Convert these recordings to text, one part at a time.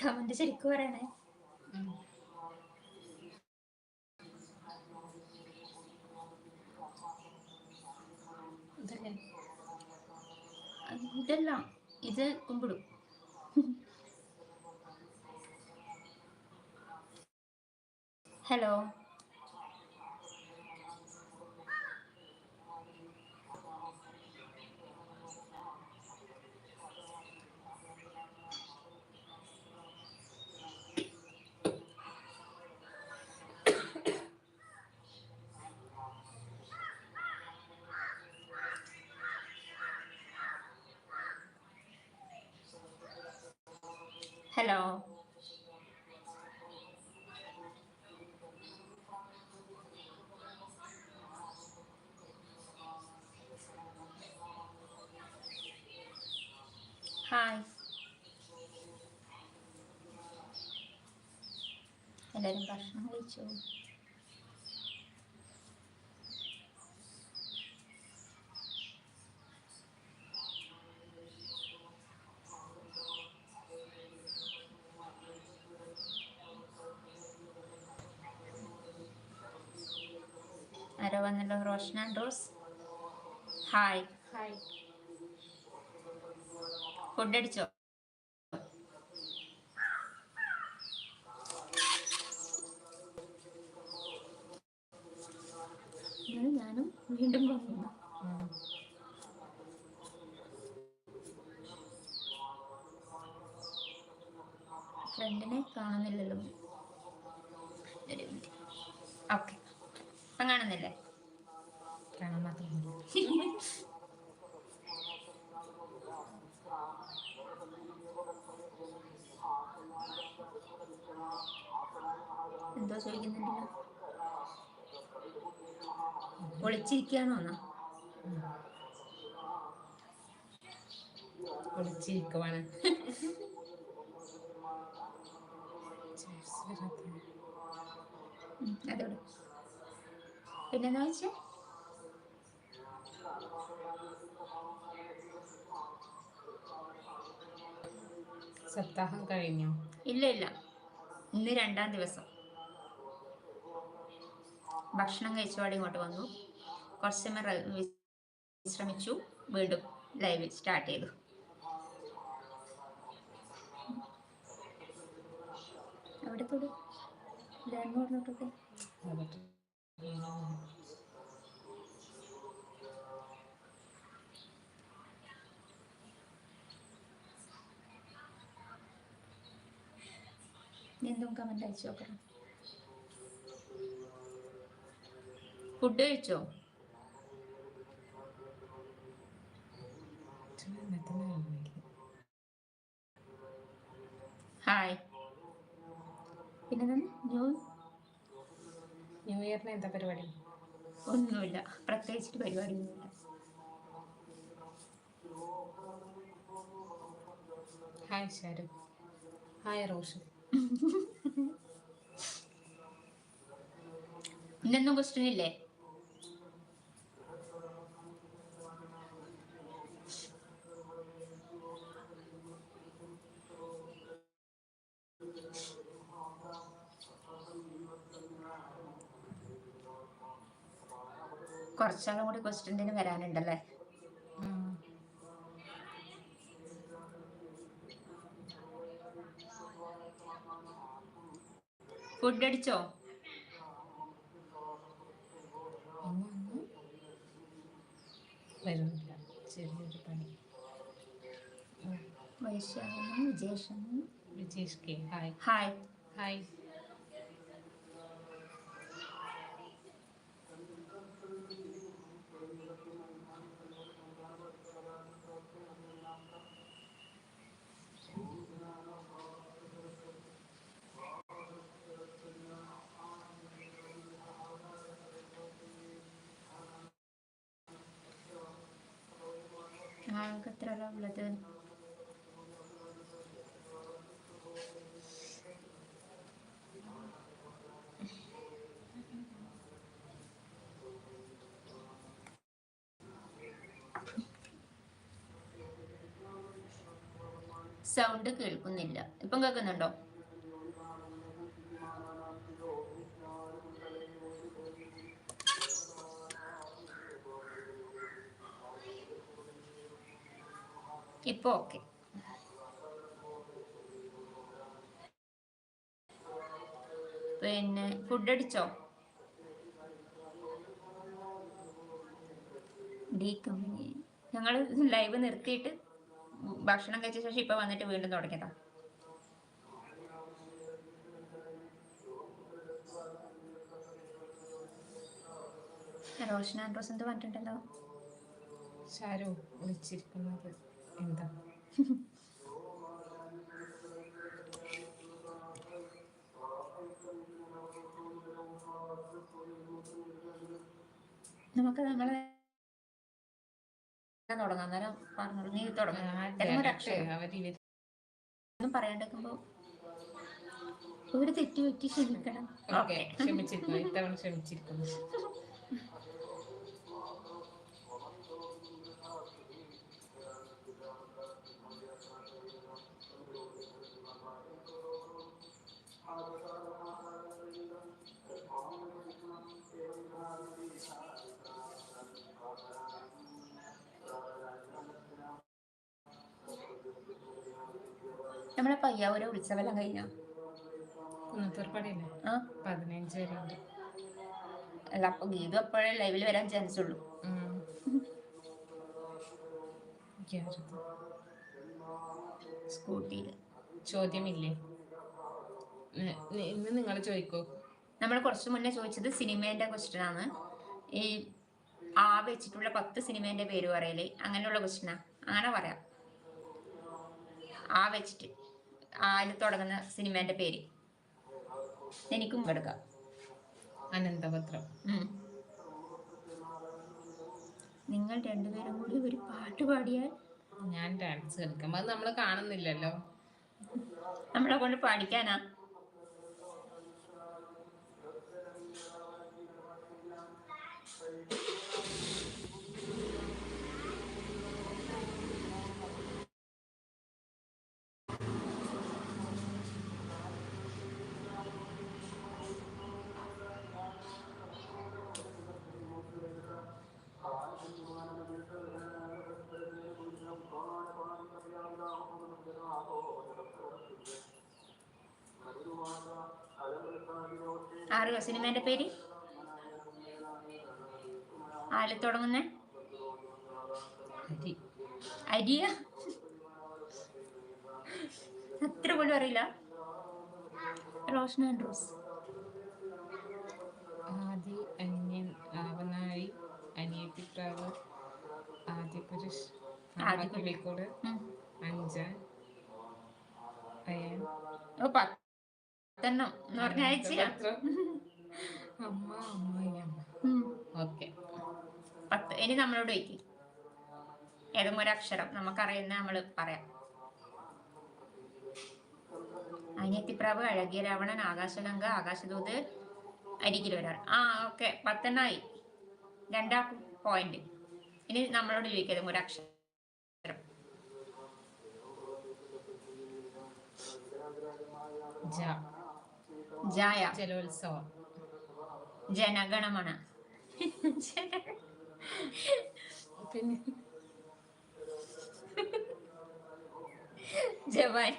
Comment ശരിക്കും പറയണേ. ഇതെല്ലാം? ഇത് കുമ്പിടും. ഹലോ. ഹലോ ഹായ് എല്ലാവരും ഭക്ഷണം കഴിച്ചു ആരോ വന്നല്ലോ Roshan Andrews hi hi food അടിച്ചോ? ഞാനും വീണ്ടും വന്നു ഫ്രണ്ടിനെ കാണുന്നില്ലല്ലോ ഒരു മിനിറ്റ് ഓക്കെ അപ്പം കാണുന്നില്ലേ കാണാൻ മാത്രമല്ല എന്തോ ചോദിക്കുന്നുണ്ടല്ലോ ഒളിച്ചിരിക്കുകയാണോ എന്നാ ഒളിച്ചിരിക്കുവാണ് അതോട് പിന്നെന്താ വെച്ചേ? സപ്താഹം കഴിഞ്ഞു? ഇല്ല ഇല്ല. ഇന്ന് രണ്ടാം ദിവസം. ഭക്ഷണം കഴിച്ചപാട് ഇങ്ങോട്ട് വന്നു. കുറച്ച് സമയം വിശ്രമിച്ചു. വീണ്ടും ലൈവ് സ്റ്റാർട്ട് ചെയ്തു. അവിടെ തൊടു. പറഞ്ഞോട്ടൊക്കെ. എന്തും കമന്റ് അയച്ചു നോക്കണം ഫുഡ് കഴിച്ചോ? ഹായ് പിന്നെ ന്യൂ ന്യൂ ഇയറിന് എന്താ പരിപാടി? ഒന്നുമില്ല. പ്രത്യേകിച്ചിട്ട് പരിപാടിയൊന്നുമില്ല. ഹായ് ഷാരു ഹായ് റോഷൻ ഇന്നൊന്നും ക്വസ്റ്റ്യൻ ഇല്ലേ? കുറച്ചാളും കൂടി ക്വസ്റ്റ്യന്റിന് വരാനുണ്ടല്ലേ? ഫുഡ് അടിച്ചോ? വരുന്നില്ല. ചെറിയൊരു പണി. വൈശാഖനും വിജേഷനും Vijesh K. Hi. Hi. Hi. എത്ര ഉള്ളത് സൗണ്ട് കേൾക്കുന്നില്ല. ഇപ്പം കേൾക്കുന്നുണ്ടോ? ഇപ്പൊ ഓക്കെ പിന്നെ ഫുഡ് അടിച്ചോ? ഡി കമ്പനി ഞങ്ങൾ ലൈവ് നിർത്തിയിട്ട് ഭക്ഷണം കഴിച്ച ശേഷം ഇപ്പൊ വന്നിട്ട് വീണ്ടും തുടങ്ങിയതാ. റോഷൻ ആൻഡ്രോസ് എന്ത് പറഞ്ഞിട്ടുണ്ടല്ലോ? വിളിച്ചിരിക്കുന്നത്. എന്താ നമുക്ക് നമ്മളെ തുടങ്ങാം. അന്നേരം പറഞ്ഞു നീ തുടങ്ങാം. പറയാണ്ടിരിക്കുമ്പോ ഒരു തെറ്റ് പറ്റി ക്ഷമിക്കണം ക്ഷമിച്ചിരിക്കുന്നു. ഇത്തവണ ക്ഷമിച്ചിരിക്കുന്നു. നമ്മളെ പയ്യാവൂരെ ഉത്സവം കഴിഞ്ഞോ? അല്ല അപ്പൊ ഗീതു അപ്പോഴേ ലൈവിൽ വരാൻ ചാൻസ് ഉള്ളൂ. സ്കൂട്ടിയിൽ ചോദ്യമില്ലേ? ഇന്ന് നിങ്ങൾ ചോദിക്കോ? നമ്മൾ കുറച്ച് മുന്നേ ചോദിച്ചത് സിനിമേന്റെ ക്വസ്റ്റ്യൻ ആണ്. ഈ ആ വെച്ചിട്ടുള്ള പത്ത് സിനിമേന്റെ പേര് പറയൽ അങ്ങനെയുള്ള ക്വസ്റ്റ്യനാ അങ്ങനെ പറയാം. ആ വെച്ചിട്ട്. ആൽ തുടങ്ങുന്ന സിനിമേന്റെ പേര്. എനിക്കും എടുക്കാം. അനന്തപത്രം. നിങ്ങൾ രണ്ടുപേരും കൂടി ഒരു പാട്ട് പാടിയാൽ? ഞാൻ ഡാൻസ് കളിക്കാം അത് നമ്മൾ കാണുന്നില്ലല്ലോ. നമ്മളെ കൊണ്ട് പാടിക്കാനാ അറിയോ സിനിമേന്റെ പേര്? ആൽ തുടങ്ങുന്നേ? അരി. അരിയ? അത്ര പോലും അറിയില്ല. റോഷൻ റോസ്. ആദി അന്യൻ അവനായി അനിയത്തിപ്രാവ് ആദിപുരുഷ് ഉം. അഞ്ചാൻ അയൻ. ഓ പത്തെണ്ണം എന്ന് പറഞ്ഞ അനന്തപത്രം. അമ്മ അമ്മ. ഓക്കെ. പത്ത്. ഇനി നമ്മളോട് വയ്ക്കി ഏതെങ്കിലും ഒരു അക്ഷരം. നമുക്കറിയുന്ന നമ്മൾ പറയാം. അനിയത്തിപ്രാവ് അഴകിയ രാവണൻ ആകാശഗംഗ ആകാശദൂത് അരികിൽ ഒരാൾ ആ ഓക്കെ. പത്തെണ്ണായി. രണ്ടാം പോയിന്റ് ഇനി നമ്മളോട് ചോദിക്കാം ഒരു അക്ഷരം. ജായ. ജലോത്സവം. ജനഗണമന പിന്നെ? ജവാൻ.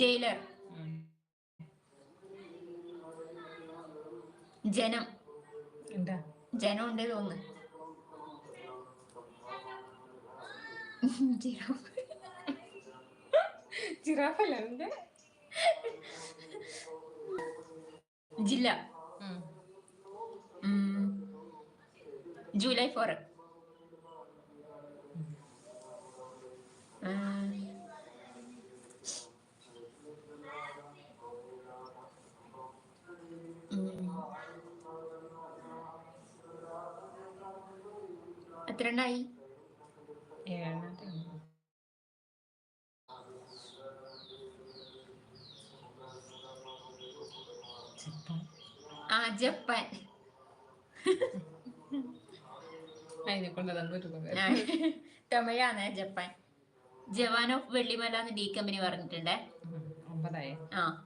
ജയിലർ. ജനം. എന്താ? ജനം ഉണ്ട് തോന്നുന്നു. ജിറാഫ്. ജിറാഫല്ല എന്താ ജില്ല. ജൂലൈ ഫോർ എത്ര ജപ്പാൻ. അതിനെ കൊണ്ട് തമിഴാണ് ജപ്പാൻ. ജവാൻ ഓഫ് വെള്ളിമല എന്ന് ഡി കമ്പനി പറഞ്ഞിട്ടുണ്ടേ. ആ.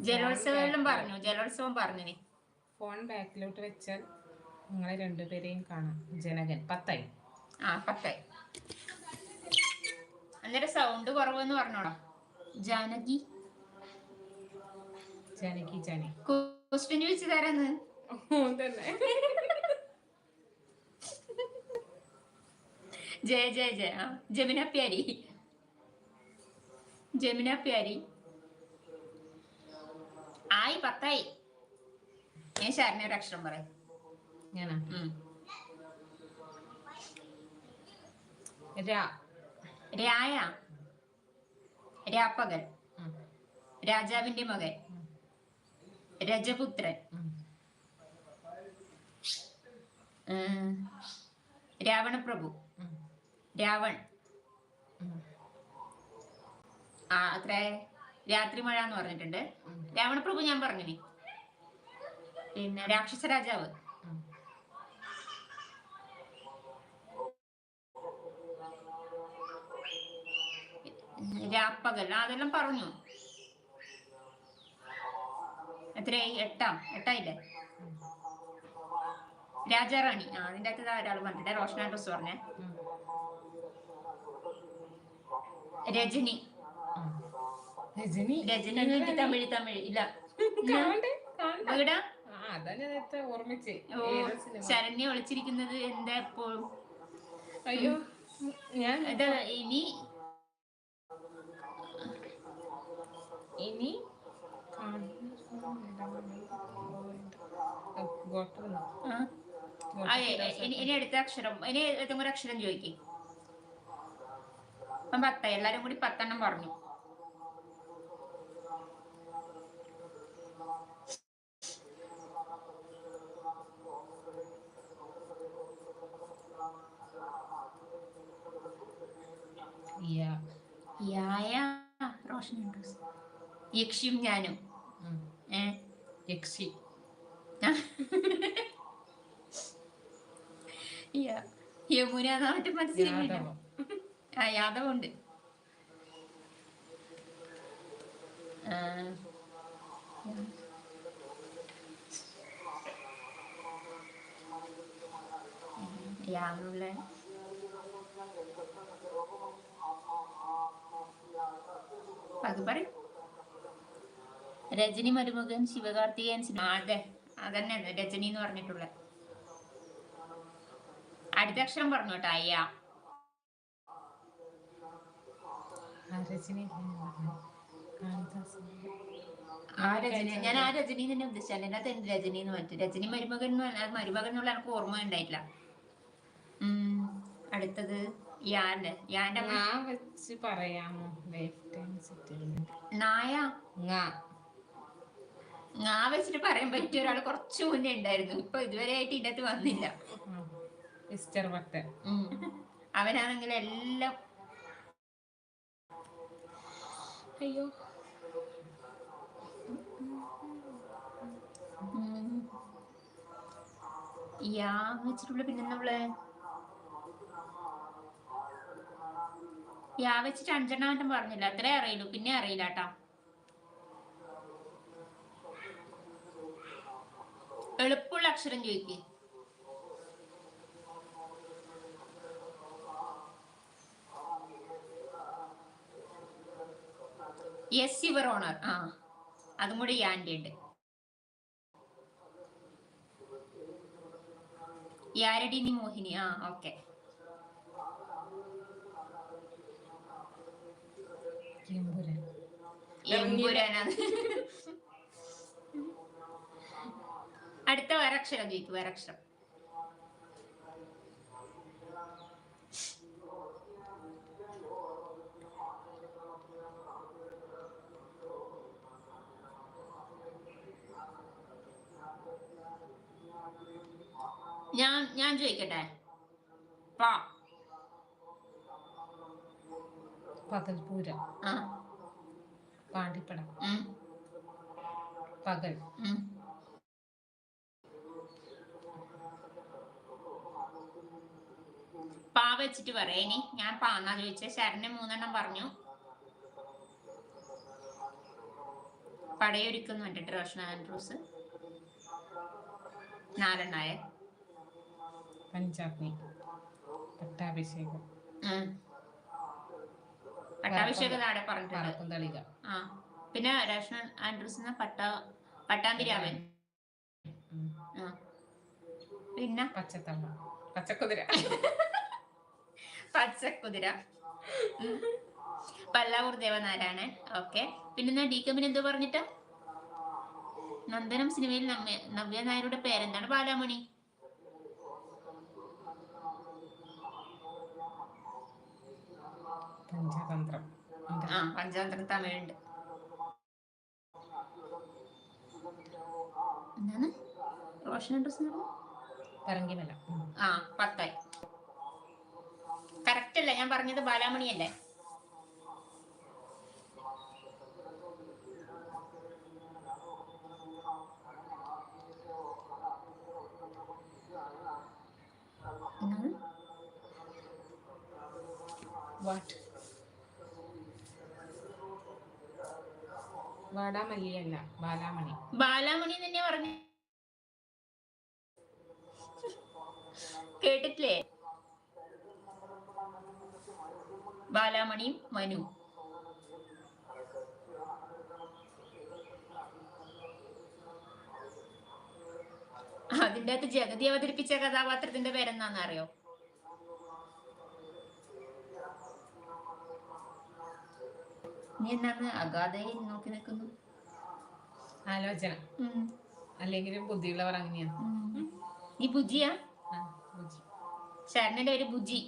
ജലോത്സവം പറഞ്ഞു ജലോത്സവം പറഞ്ഞു നീ ഫോൺ ബാക്കിലോട്ട് വെച്ചാൽ നിങ്ങളെ രണ്ടുപേരെയും കാണാം. ജനകൻ പത്തായി. ആ പത്തായി. അന്നേരം സൗണ്ട് കുറവെന്ന് പറഞ്ഞോളാം. ജാനകി. ജാനകി ജാനകി ക്വസ്റ്റ്യൻ ചോദിച്ചു തരാന്ന്. ജയ ജയ ജയ. ജമിന പ്യാരി. ജമിന പ്യാരി. ആയി പത്തായി. ഞാൻ ശരണ ഒരു അക്ഷരം പറയാം. ഞാനാ? രായ. രാപ്പകൽ. രാജാവിന്റെ മകൻ. രജപുത്രൻ. രാവണപ്രഭു. രാവൺ. ആ. അത്ര. രാത്രി മഴ എന്ന് പറഞ്ഞിട്ടുണ്ട്. രാവണപ്രഭു ഞാൻ പറഞ്ഞിനി പിന്നെ രാക്ഷസ രാജാവ്. രാപ്പകൽ അതെല്ലാം പറഞ്ഞു. എത്രയായി? എട്ടാം. എട്ടായില്ലേ? രാജാറാണി. ആ അതിന്റെ അകത്ത് ഒരാൾ പറഞ്ഞിട്ട് റോഷന ഡ്രസ് പറഞ്ഞേ. രജനി. രജനി? രജനി തമിഴ് തമിഴ്. ഇല്ല. ഓ ശരണ്യ ഒളിച്ചിരിക്കുന്നത് എന്താ എപ്പോഴും? അയ്യോ ഞാൻ ഇത് ഇനി? ഇനി ഇനി ഇനി അടുത്ത അക്ഷരം ഇനി ഏതെങ്കിലും ഒരു അക്ഷരം ചോദിക്കേ. അപ്പം പത്ത എല്ലാരും കൂടി പത്തെണ്ണം പറഞ്ഞു യാ യായ റോഷൻ യക്ഷിയും ഞാനും. ഏ? യക്ഷി. യമുന മനസ്സിലായില്ല. യാദവം. ആ യാദവുണ്ട് ആ, അത് പറയും. രജനി മരുമകൻ ശിവകാർത്തികേയൻ സിനിമ. ആ, അതെ. അതന്നെ രജനി എന്ന് പറഞ്ഞിട്ടുള്ള. അടുത്ത അക്ഷരം പറഞ്ഞു കേട്ടോ അയ്യ. ആ രജനി ഞാൻ ആ രജനി. തന്നെ ഉദ്ദേശിച്ചു അതിനകത്ത് എന്ത് രജനി എന്ന് പറഞ്ഞു രജനി മരുമകൻ എന്ന് പറഞ്ഞാൽ മരുമകൻ എന്നുള്ള എനിക്ക് ഓർമ്മ ഉണ്ടായിട്ടില്ല. ഉം, അടുത്തത്. യാന്റെ യാന്റെ ങാ വെച്ച് പറയാമോ? ലൈഫ് ടൈം സെറ്റിൽമെന്റ് നായ. ങാ ngா വെച്ചിട്ട് പറയാൻ പറ്റിയ ഒരാൾ കുറച്ചു മുന്നേ ഉണ്ടായിരുന്നു. ഇപ്പൊ ഇതുവരെ ആയിട്ട് ഇതിനകത്ത് വന്നില്ല. മിസ്റ്റർ ഉം. അവനാണെങ്കിൽ എല്ലാം. അയ്യോ. യാ വെച്ചിട്ടുള്ള പിന്നെ യാ വെച്ചിട്ട് അഞ്ചെണ്ണാമറ്റം പറഞ്ഞില്ല? അത്രേ അറിയുള്ളൂ. പിന്നെ അറിയില്ല കേട്ടാ എളുപ്പമുള്ള അക്ഷരം ചോദിക്ക്. യെസ് യുവർ ഓണർ ആ അതും കൂടി യാന്റെ ഉണ്ട്. യാരടി നി മോഹിനി? ആ ഓക്കെ. എമ്പുരാനാണ് അടുത്ത വരക്ഷരം ചോദിക്കും വരക്ഷരം. ഞാൻ ഞാൻ ചോദിക്കട്ടെ? പാ. പകൽപൂര ആ. പാണ്ടിപ്പട പകൽ. പാ വെച്ചിട്ട് പറയാം ഇനി. ഞാൻ പാന്നാ ചോദിച്ച? ശരണ്യ മൂന്നെണ്ണം പറഞ്ഞു. പടയൊരുക്കുന്നു കണ്ടിട്ട് റോഷൻ ആൻഡ്രൂസ്. നാലെണ്ണായ. പഞ്ചാഗ്നി. പട്ടാഭിഷേകം. പട്ടാഭിഷേകം നാടെ പറഞ്ഞിട്ടുണ്ട്. ആ പിന്നെ റോഷൻ ആൻഡ്രൂസ് പട്ട പട്ടാമ്പിരാമൻ പിന്നെ? പച്ചത്തമ്മ പച്ചക്കുതിര. പച്ചക്കുതിര. പല്ലാവൂർ ദേവനാരായണൻ. ഓക്കെ. പിന്നെ ഡി കമ്മിന് എന്തോ പറഞ്ഞിട്ട്? നന്ദനം സിനിമയിൽ നവ്യ നായരുടെ പേരെന്താണ്? ബാലാമണി. പഞ്ചതന്ത്രം. ആ പഞ്ചതന്ത്രം തമിഴുണ്ട് എന്താണ്? റോഷൻ പറങ്കിമല ആ പത്തായി. കറക്റ്റ് അല്ലേ? ഞാൻ പറഞ്ഞത് ബാലാമണി അല്ലേ എന്താണ്? വാട്ട് വാടാമല്ലിയല്ല ബാലാമണി. ബാലാമണി തന്നെ പറഞ്ഞു. കേട്ടിട്ടില്ലേ? ബാലാമണിയും മനു. അതിന്റെ അകത്ത് ജഗതി അവതരിപ്പിച്ച കഥാപാത്രത്തിന്റെ പേരെന്താന്ന് അറിയോ നീ എന്നാണ് അഗാധയിൽ നോക്കി നിൽക്കുന്നു? ആലോചന. അല്ലെങ്കിലും ബുദ്ധിയുള്ളവർ അങ്ങനെയാണ് നീ ബുജിയാ. ശരണന്റെ ഒരു ബുജി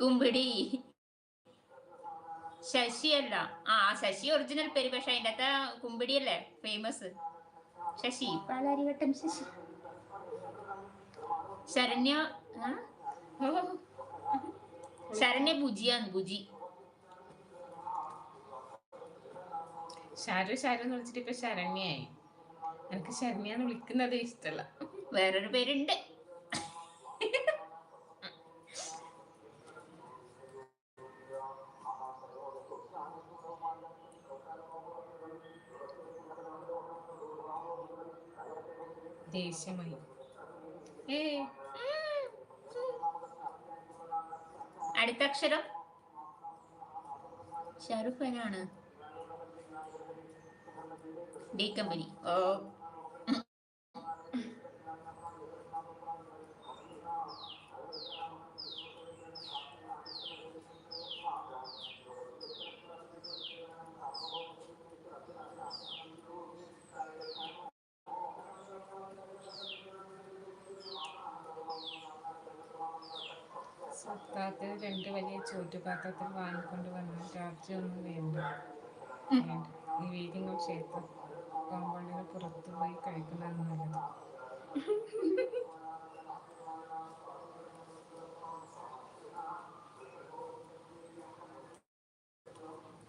കുമ്പിടി ശശി അല്ല ആ ശശി ഒറിജിനൽ പേര് പക്ഷെ അതിന്റെ അകത്ത് കുമ്പിടി അല്ലേ ഫേമസ് ശശി. പാലാരിവട്ടം ശശി. ശരണ്യ. ശരണ്യ ബുജിയാണ് ബുജി ഷാരു ഷാരു എന്ന് വിളിച്ചിട്ട് ഇപ്പൊ ശരണ്യായി. എനിക്ക് ശരണ്യാന്ന് വിളിക്കുന്നത് ഇഷ്ടമല്ല വേറൊരു പേരുണ്ട്. ദേഷ്യമായി. ഏ അടുത്ത അക്ഷരം. ഷാറുഖ് ഖാനാണ് ഡി കമ്പനി ഓ സത്താത്തിൽ രണ്ട് വലിയ ചോറ്റുപാത്രത്തിൽ വാങ്ങിക്കൊണ്ട് വന്ന രാത്രി ഒന്നും വേണ്ട. വേണ്ട. നിവേദ്യങ്ങൾ ക്ഷേത്ര കോമ്പൗണ്ടിന് പുറത്തു പോയി കഴിക്കുന്നതാണ് നല്ലത്.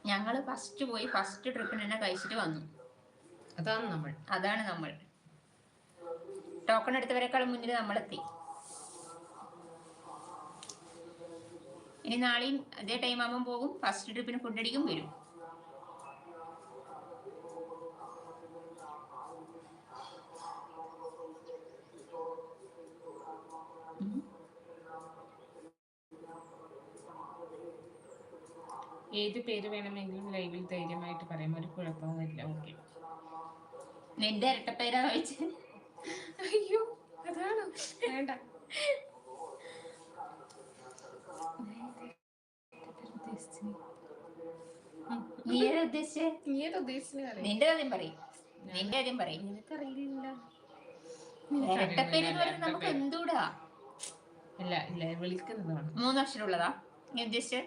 ഞങ്ങൾ ഫസ്റ്റ് പോയി ഫസ്റ്റ് ട്രിപ്പിന് തന്നെ കഴിച്ചിട്ട് വന്നു. അതാണ് നമ്മൾ. അതാണ് നമ്മൾ. ടോക്കൺ എടുത്തവരെക്കാളും മുന്നിൽ നമ്മളെത്തി. ഇനി നാളെയും അതേ ടൈം ആകുമ്പോൾ പോകും. ഫസ്റ്റ് ട്രിപ്പിന് ഫുഡ് അടിക്കും വരും. ഏത് പേര് വേണമെങ്കിലും ലൈവിൽ ധൈര്യമായിട്ട് പറയാം. ഒരു കുഴപ്പവും വരില്ല. ഓക്കെ നിന്റെ ഇരട്ടപ്പേരാ ചോദിച്ചത് അയ്യോ അതാണ്. വേണ്ട. നീ ഏതാ ഉദ്ദേശിച്ചേ? നീ ഏതാ ഉദ്ദേശിച്ചത് നിന്റെ കാര്യം പറയും. നിന്റെ കാര്യം പറയും. നിനക്കറിയില്ല ഇരട്ടപ്പേര് എന്ന് പറയുന്നത് നമുക്ക് എന്തൂടാ? ഇല്ല ഇല്ല വിളിക്കുന്നതാണ്. മൂന്ന് അക്ഷരമുള്ളതാ നീ ഉദ്ദേശിച്ചേ?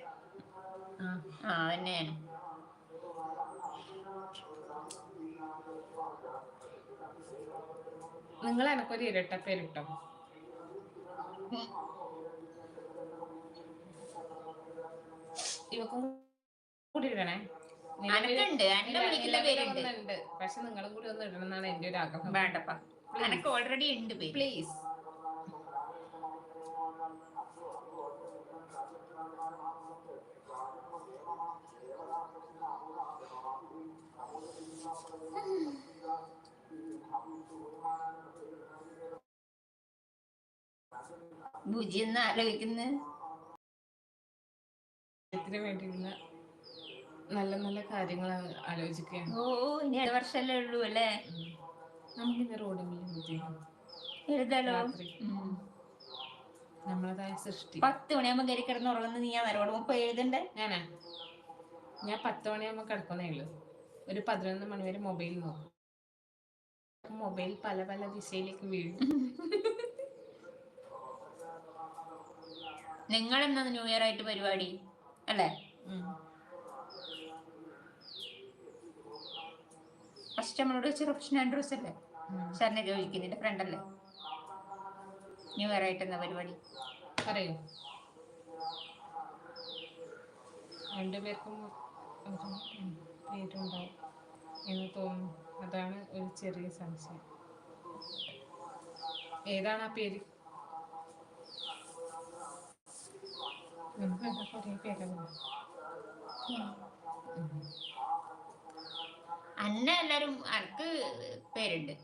നിങ്ങൾ എനക്കൊരു ഇരട്ടപ്പേരിട്ടോ പേരിട്ടോ? ഇവക്കും കൂടി ഇടണേ. പക്ഷെ നിങ്ങളും കൂടി ഒന്ന് ഇടണം എന്നാണ് എന്റെ ഒരു ആഗ്രഹം. വേണ്ടപ്പാ. എനിക്ക് ഓൾറെഡി ഉണ്ട് പ്ലീസ് ഭുജി എന്ന് ആലോചിക്കുന്ന? ഇതിന് വേണ്ടിയുള്ള നല്ല നല്ല കാര്യങ്ങൾ ആലോചിക്കുകയാണ്. ഓ ഇനി ഒരു വർഷല്ലേ ഉള്ളൂ അല്ലേ? നമുക്കിന്ന് റോഡെങ്കിലും ബുദ്ധിമുട്ട് എഴുതാലോ. നമ്മളതായ സൃഷ്ടി. പത്ത് മണിയാകുമ്പോ കയറി കിടന്ന് ഉറങ്ങുന്ന നീ ആ നേരോട് മുമ്പ് എഴുതണ്ടേ? ഞാനാ? ഞാൻ പത്ത് മണിയാകുമ്പോ കിടക്കുന്നേ ഉള്ളൂ. ഒരു പതിനൊന്ന് മണി വരെ മൊബൈൽ നോക്കും. മൊബൈൽ പല പല ദിശയിലേക്ക് വീഴും. നിങ്ങൾ എന്നാ ന്യൂ ഇയർ ആയിട്ട് പരിപാടി? അല്ലേ. ഫസ്റ്റ് നമ്മളോട് വെച്ച പ്രൊഫഷൻ ആൻഡ്രൂസ് അല്ലേ. സാറിനെ ചോദിക്കും എന്റെ ഫ്രണ്ട് അല്ലേ? ന്യൂ ഇയർ ആയിട്ട് എന്നാ പരിപാടി? പറയൂ രണ്ടുപേർക്കും പേരുണ്ടാവും. എന്ന് തോന്നുന്നു. അതാണ് ഒരു ചെറിയ സംശയം. ഏതാണ് ആ പേര്? നമുക്ക് എന്താ കുറേ പേരല്ലേ അന്ന എല്ലാരും അനക്ക് പേരുണ്ട്.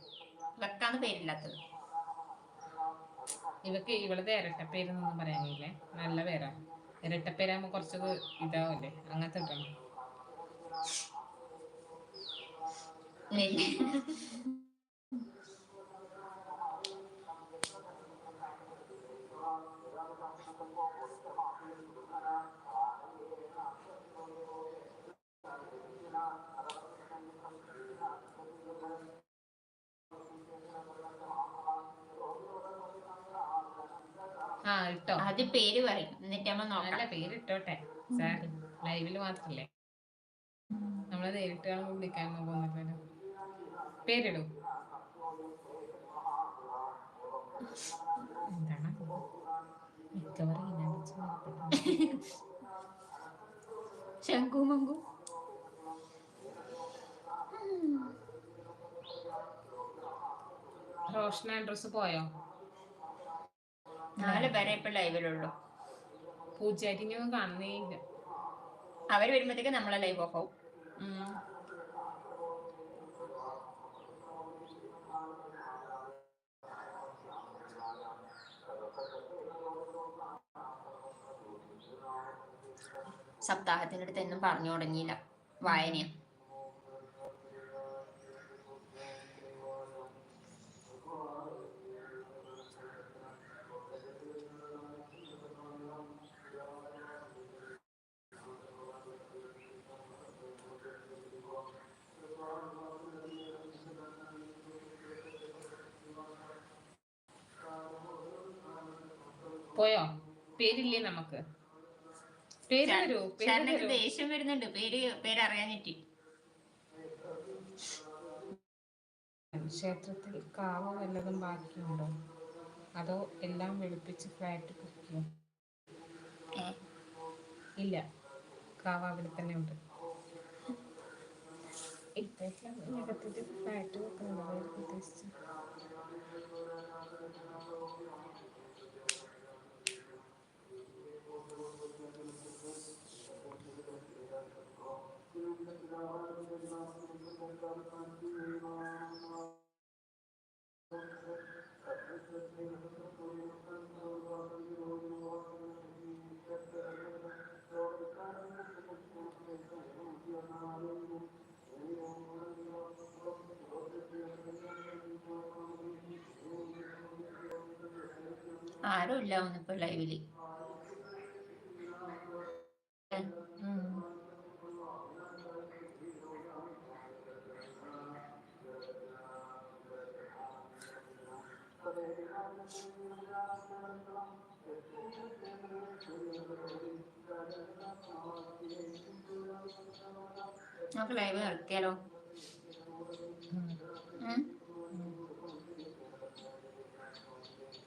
വെക്കാന്ന് പേരില്ലാത്തത്. ഇവക്ക് ഇവളത് ഇരട്ടപ്പേരെന്നൊന്നും പറയാനില്ലേ? നല്ല പേരാ. ഇരട്ടപ്പേരാകുമ്പോ കുറച്ചത് ഇതാവല്ലേ? അങ്ങനത്തെ ഇടണം ആ ഇട്ടോ അത് പേര് പറയും. എന്നിട്ട് നമ്മൾ നല്ല പേര് ഇട്ടോട്ടെ സാർ ലൈവിൽ മാത്രല്ലേ? നമ്മളെ നേരിട്ട് കാണുമ്പോൾ വിളിക്കാനൊന്നും പോകുന്നില്ലല്ലോ പേരിടും. എന്താണ്? മിക്കവാറും മങ്കു. റോഷൻ ആൻഡ്രസ് പോയോ? നാല് പേരെ ഇപ്പൊ ലൈവിലുള്ളൂ പൂജാരിനെയൊന്നും കാണുന്നേ ഇല്ല അവർ വരുമ്പോഴത്തേക്ക് നമ്മളെ ലൈവ് ഓഫ് ആവും. ഉം. സപ്താഹത്തിന്റെ അടുത്ത് എന്നും പറഞ്ഞു തുടങ്ങിയില്ല. വായനയാ പോയോ പേരില്ലേ നമുക്ക്? പേര് തരൂ പേര് ചേട്ടനൊക്കെ തരൂ ദേഷ്യം വരുന്നുണ്ട്. പേര് പേര് അറിയാനിട്ട് ക്ഷേത്രത്തിൽ കാവ് വല്ലതും ബാക്കിയുണ്ടോ? അതോ എല്ലാം വെളുപ്പിച്ച് ഫ്ലാറ്റ് കുക്കിയോ ഇല്ല. കാവ് അവിടെ തന്നെ ഉണ്ട്. ഇപ്പോഴത്തെ ഫ്ലാറ്റ് വെക്കുന്നുണ്ടോ ഉദ്ദേശിച്ചു ആരും ഇല്ല ഒന്നിപ്പോ ലൈവിൽ നമുക്ക് ലൈവ് നിർത്തിയാലോ?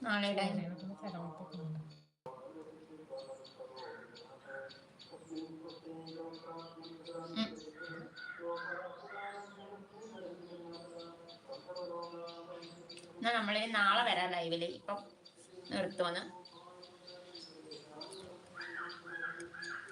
നാളെ ഇടാൻ എന്നാ നമ്മളിനി നാളെ വരാം ലൈവിൽ ഇപ്പം നിർത്തുവന്ന്